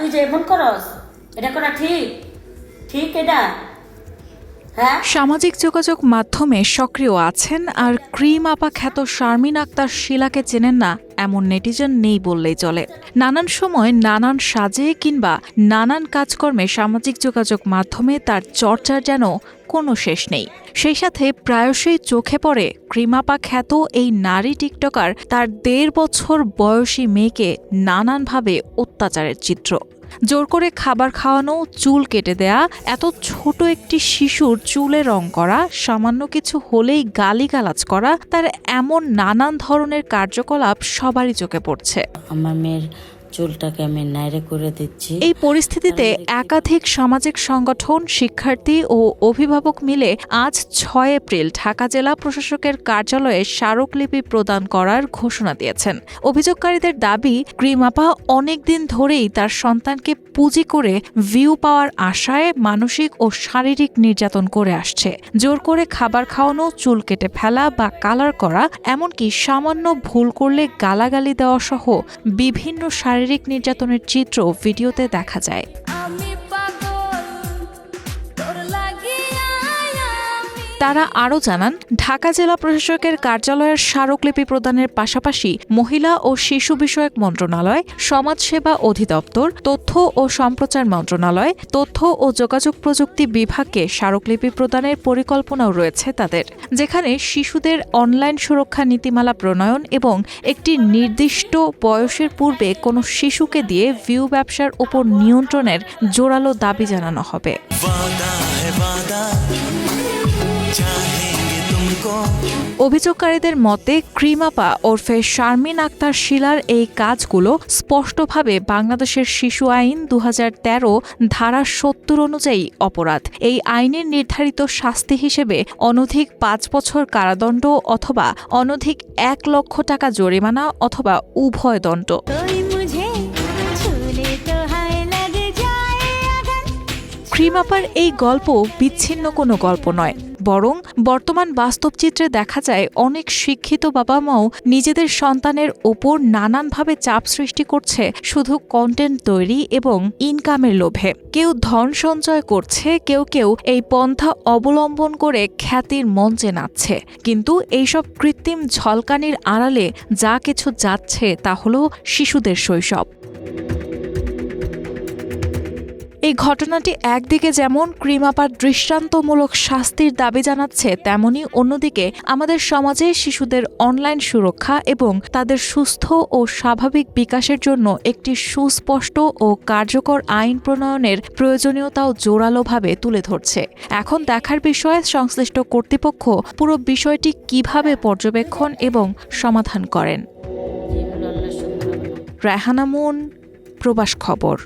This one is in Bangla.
তুই যে এমন করস এটা করা ঠিক? ঠিক এটা? সামাজিক যোগাযোগ মাধ্যমে সক্রিয় আছেন আর ক্রিম আপা খ্যাত শারমিন আক্তার শিলাকে চেনেন না, এমন নেটিজন নেই বললেই চলে। নানান সময় নানান সাজে কিংবা নানান কাজকর্মে সামাজিক যোগাযোগ মাধ্যমে তার চর্চার যেন কোনো শেষ নেই। সেই সাথে প্রায়শই চোখে পড়ে ক্রিমাপা খ্যাত এই নারী টিকটকার তার দেড় বছর বয়সী মেয়েকে নানানভাবে অত্যাচারের চিত্র। জোর করে খাবার খাওয়ানো, চুল কেটে দেয়া, এত ছোট একটি শিশুর চুলে রং করা, সামান্য কিছু হলেই গালিগালাজ করা, তার এমন নানান ধরনের কার্যকলাপ সবারই চোখে পড়ছে। আমার মেয়ের চুলটাকে আমি নাইরে করে দিচ্ছি। এই পরিস্থিতিতে একাধিক সামাজিক সংগঠন শিক্ষার্থী ও অভিভাবক মিলে আজ ছয় এপ্রিল ঢাকা জেলা প্রশাসকের কার্যালয়ে স্মারকলিপি প্রদান করার ঘোষণা দিয়েছেন। অভিযোগকারীদের দাবি ক্রিমাপা অনেকদিন ধরেই তার সন্তানকে পুঁজি করে ভিউ পাওয়ার আশায় মানসিক ও শারীরিক নির্যাতন করে আসছে। জোর করে খাবার খাওয়ানো চুল কেটে ফেলা বা কালার করা এমনকি সামান্য ভুল করলে গালাগালি দেওয়া সহ বিভিন্ন শারীরিক নির্যাতনের চিত্র ভিডিওতে দেখা যায়। তারা আরও জানান, ঢাকা জেলা প্রশাসকের কার্যালয়ের স্মারকলিপি প্রদানের পাশাপাশি মহিলা ও শিশু বিষয়ক মন্ত্রণালয়, সমাজসেবা অধিদপ্তর, তথ্য ও সম্প্রচার মন্ত্রণালয়, তথ্য ও যোগাযোগ প্রযুক্তি বিভাগকে স্মারকলিপি প্রদানের পরিকল্পনাও রয়েছে তাদের, যেখানে শিশুদের অনলাইন সুরক্ষা নীতিমালা প্রণয়ন এবং একটি নির্দিষ্ট বয়সের পূর্বে কোনো শিশুকে দিয়ে ভিউ ব্যবসার উপর নিয়ন্ত্রণের জোরালো দাবি জানানো হবে। অভিযোগকারীদের মতে ক্রিমাপা ওরফে শারমিন আক্তার শিলার এই কাজগুলো স্পষ্টভাবে বাংলাদেশের শিশু আইন দু হাজার তেরো ধারা সত্তর অনুযায়ী অপরাধ। এই আইনের নির্ধারিত শাস্তি হিসেবে অনধিক পাঁচ বছর কারাদণ্ড অথবা অনধিক এক লক্ষ টাকা জরিমানা অথবা উভয় দণ্ড। ক্রিমাপার এই গল্প বিচ্ছিন্ন কোনো গল্প নয়। বরং বর্তমান বাস্তব চিত্রে দেখা যায় অনেক শিক্ষিত বাবা মাও নিজেদের সন্তানের ওপর নানানভাবে চাপ সৃষ্টি করছে শুধু কন্টেন্ট তৈরি এবং ইনকামের লোভে। কেউ ধন সঞ্চয় করছে, কেউ কেউ এই পন্থা অবলম্বন করে খ্যাতির মঞ্চে নাচছে। কিন্তু এইসব কৃত্রিম ঝলকানির আড়ালে যা কিছু যাচ্ছে তা হল শিশুদের শৈশব। এই ঘটনাটি একদিকে যেমন ক্রিমাপার দৃষ্টান্তমূলক শাস্তির দাবি জানাচ্ছে তেমনি অন্যদিকে আমাদের সমাজে শিশুদের অনলাইন সুরক্ষা এবং তাদের সুস্থ ও স্বাভাবিক বিকাশের জন্য একটি সুস্পষ্ট ও কার্যকর আইন প্রণয়নের প্রয়োজনীয়তাও জোরালোভাবে তুলে ধরছে। এখন দেখার বিষয়ে সংশ্লিষ্ট কর্তৃপক্ষ পুরো বিষয়টি কীভাবে পর্যবেক্ষণ এবং সমাধান করেন? এগুলো আল্লাহ সুন্দর রায়হানা মুন প্রবাস খবর।